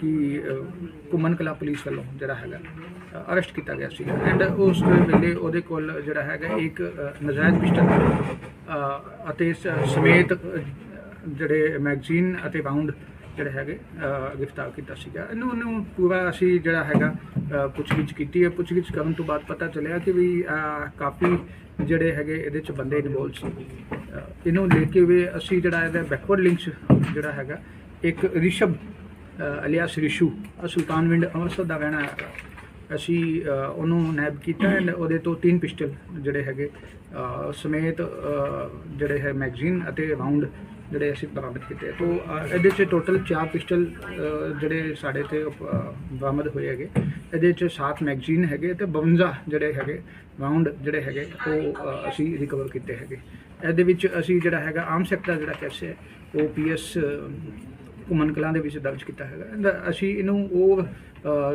ਕਿ ਅ, ਘੁੰਮਣ ਕਲਾ ਪੁਲਿਸ ਵੱਲੋਂ ਜਿਹੜਾ ਹੈਗਾ ਅਰੈਸਟ ਕੀਤਾ ਗਿਆ ਸੀ। ਐਂਡ ਉਸ ਵੇਲੇ ਉਹਦੇ ਕੋਲ ਜਿਹੜਾ ਹੈਗਾ ਇੱਕ ਅ, ਨਜਾਇਜ਼ ਪਿਸਟਲ ਅਤੇ ਸ- ਸਮੇਤ ਜਿਹੜੇ ਮੈਗਜ਼ੀਨ ਅਤੇ ਬਾਉਂਡ ਜਿਹੜੇ ਹੈਗੇ ਗ੍ਰਿਫਤਾਰ ਕੀਤਾ ਸੀਗਾ। ਇਹਨੂੰ ਉਹਨੂੰ ਪੂਰਾ ਅਸੀਂ ਜਿਹੜਾ ਹੈਗਾ ਪੁੱਛਗਿੱਛ ਕੀਤੀ ਹੈ। ਪੁੱਛਗਿੱਛ ਕਰਨ ਤੋਂ ਬਾਅਦ ਪਤਾ ਚੱਲਿਆ ਕਿ ਵੀ ਕਾਫੀ ਜਿਹੜੇ ਹੈਗੇ ਇਹਦੇ ਚ ਬੰਦੇ ਇਨਵੋਲਡ ਸੀ। ਇਹਨੂੰ ਲੈ ਕੇ ਵੀ ਅਸੀਂ ਜਿਹੜਾ ਇਹਦਾ ਬੈਕਵਰਡ ਲਿੰਕਸ ਜਿਹੜਾ ਹੈਗਾ ਇੱਕ ਰਿਸ਼ਬ ਅਲਿਆਸ ਰਿਸ਼ੂ ਅ, ਸੁਲਤਾਨਵਿੰਡ ਅੰਮ੍ਰਿਤਸਰ ਦਾ ਰਹਿਣਾ ਹੈਗਾ ਅਸੀਂ ਉਹਨੂੰ ਨੈਬ ਕੀਤਾ ਐਂਡ ਉਹਦੇ ਤੋਂ ਤਿੰਨ ਪਿਸਟਲ ਜਿਹੜੇ ਹੈਗੇ ਸਮੇਤ ਜਿਹੜੇ ਹੈ ਮੈਗਜ਼ੀਨ ਅਤੇ ਰਾਉਂਡ ਜਿਹੜੇ ਅਸੀਂ ਬਰਾਮਦ ਕੀਤੇ। ਤੋਂ ਇਹਦੇ 'ਚ ਟੋਟਲ 4 ਪਿਸਟਲ ਜਿਹੜੇ ਸਾਡੇ ਤੇ ਅ, ਬਰਾਮਦ ਹੋਏ ਹੈਗੇ। ਇਹਦੇ 'ਚ 7 ਮੈਗਜ਼ੀਨ ਹੈਗੇ ਤੇ 52 ਜਿਹੜੇ ਹੈਗੇ ਰਾਉਂਡ ਜਿਹੜੇ ਹੈਗੇ ਉਹ ਅਸੀਂ ਰਿਕਵਰ ਕੀਤੇ ਹੈਗੇ। ਇਹਦੇ ਵਿੱਚ ਅਸੀਂ ਜਿਹੜਾ ਹੈਗਾ ਆਮ ਸੈਕਟਰ ਜਿਹੜਾ ਕੈਸੇ ਹੈ ਉਹ ਪੀਐਸ ਘੁੰਮਣ ਕਲਾਂ ਦੇ ਵਿੱਚ ਦਰਜ ਕੀਤਾ ਹੈਗਾ। ਇਹਦਾ ਅਸੀਂ ਇਹਨੂੰ ਉਹ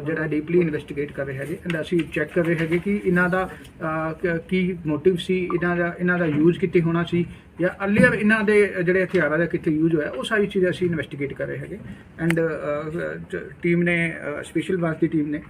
ਜਿਹੜਾ ਡੀਪਲੀ ਇਨਵੈਸਟੀਗੇਟ ਕਰ ਰਹੇ ਹੈਗੇ ਇਹਦਾ ਅਸੀਂ ਚੈੱਕ ਕਰ ਰਹੇ ਹੈਗੇ ਕਿ ਇਹਨਾਂ ਦਾ ਅ, ਕੀ ਮੋਟਿਵ ਸੀ ਇਹਨਾਂ ਦਾ ਇਹਨਾਂ ਦਾ ਯੂਜ਼ ਕਿੱਥੇ ਹੋਣਾ ਸੀ ਜਾਂ ਅਰਲੀਅਰ ਇਹਨਾਂ ਦੇ ਜਿਹੜੇ ਹਥਿਆਰਾਂ ਦਾ ਕਿੱਥੇ ਯੂਜ਼ ਹੋਇਆ ਉਹ ਸਾਰੀ ਚੀਜ਼ਾਂ ਅਸੀਂ ਇਨਵੈਸਟੀਗੇਟ ਕਰ ਰਹੇ ਹੈਗੇ। ਐਂਡ ਟੀਮ ਨੇ ਸਪੈਸ਼ਲ ਬ੍ਰਾਂਚ ਦੀ ਟੀਮ ਨੇ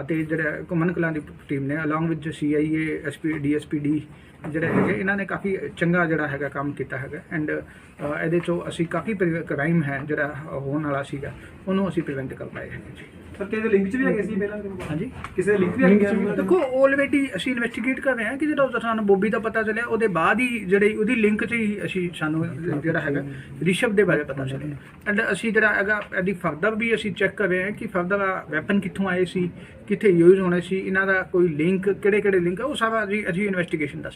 ਅਤੇ ਜਿਹੜਾ ਘੁੰਮਣ ਕਲਾਂ ਦੀ ਟੀਮ ਨੇ along with CIA SP DSPD ਜਿਹੜੇ ਹੈਗੇ, ਇਹਨਾਂ ਨੇ ਕਾਫੀ ਚੰਗਾ ਜਿਹੜਾ ਹੈਗਾ ਕੰਮ ਕੀਤਾ ਹੈਗਾ। ਐਂਡ ਇਹਦੇ ਚੋਂ ਅਸੀਂ ਕਾਫੀ ਕ੍ਰਾਈਮ ਹੈ ਜਿਹੜਾ ਹੋਣ ਵਾਲਾ ਸੀਗਾ, ਉਹਨੂੰ ਅਸੀਂ ਪ੍ਰੀਵੈਂਟ ਕਰ ਪਾਏ ਹੈਗੇ ਜੀ। ਸਰ ਕਿਸੇ ਦੇ ਲਿੰਕ 'ਚ ਵੀ ਹੈਗੇ ਸੀ ਪਹਿਲਾਂ ਹਾਂਜੀ। ਕਿਸੇ ਦੇ ਲਿੰਕ ਵੀ ਹੈਗੇ ਸੀ ਦੇਖੋ ਆਲਰੇਡੀ ਅਸੀਂ ਇਨਵੈਸਟੀਗੇਟ ਕਰ ਰਹੇ ਹਾਂ ਕਿ ਜਿਹੜਾ ਸਾਨੂੰ ਬੋਬੀ ਦਾ ਪਤਾ ਚੱਲਿਆ ਉਹਦੇ ਬਾਅਦ ਹੀ ਜਿਹੜੀ ਉਹਦੀ ਲਿੰਕ 'ਚ ਹੀ ਅਸੀਂ ਸਾਨੂੰ ਜਿਹੜਾ ਹੈਗਾ ਰਿਸ਼ਵ ਦੇ ਬਾਰੇ ਪਤਾ ਚੱਲਿਆ। ਐਂਡ ਅਸੀਂ ਜਿਹੜਾ ਹੈਗਾ ਇਹਦੀ ਫਰਦਰ ਵੀ ਅਸੀਂ ਚੈੱਕ ਕਰ ਰਹੇ ਹਾਂ ਕਿ ਫਰਦਰ ਵੈਪਨ ਕਿੱਥੋਂ ਆਏ ਸੀ ਕਿੱਥੇ ਯੂਜ਼ ਹੋਣੇ ਸੀ ਇਹਨਾਂ ਦਾ ਕੋਈ ਲਿੰਕ ਕਿਹੜੇ ਕਿਹੜੇ ਲਿੰਕ ਉਹ ਸਾਰਾ ਜੀ ਅਸੀਂ ਇਨਵੈਸਟੀਗੇਸ਼ਨ ਦਾ